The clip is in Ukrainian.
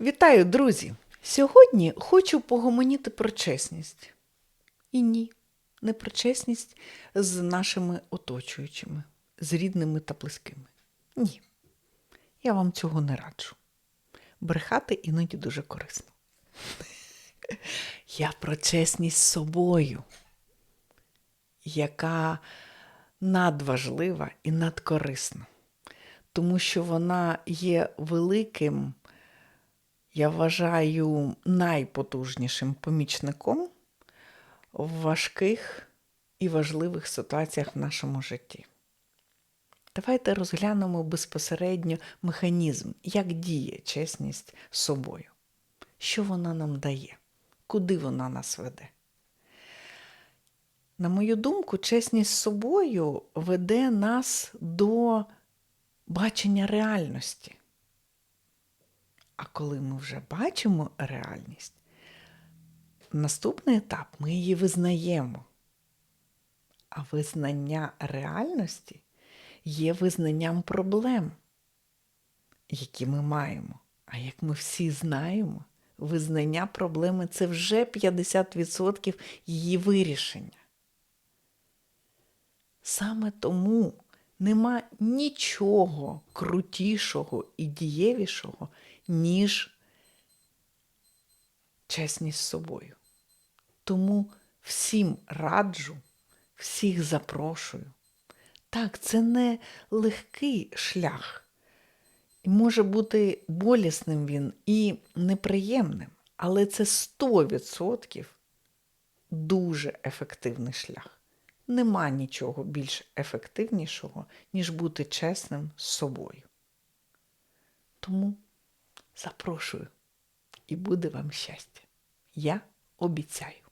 Вітаю, друзі! Сьогодні хочу погомоніти про чесність. І ні, не про чесність з нашими оточуючими, з рідними та близькими. Ні. Я вам цього не раджу. Брехати іноді дуже корисно. Я про чесність з собою, яка надважлива і надкорисна, тому що вона є великим, я вважаю, найпотужнішим помічником в важких і важливих ситуаціях в нашому житті. Давайте розглянемо безпосередньо механізм, як діє чесність з собою, що вона нам дає, куди вона нас веде. На мою думку, чесність з собою веде нас до бачення реальності. А коли ми вже бачимо реальність, наступний етап ми її визнаємо. А визнання реальності є визнанням проблем, які ми маємо. А як ми всі знаємо, визнання проблеми це вже 50% її вирішення. Саме тому нема нічого крутішого і дієвішого, ніж чесність з собою. Тому всім раджу, всіх запрошую. Так, це не легкий шлях. І Може бути болісним він і неприємним, але це 100% дуже ефективний шлях. Нема нічого більш ефективнішого, ніж бути чесним з собою. Тому запрошую, і буде вам щастя. Я обіцяю.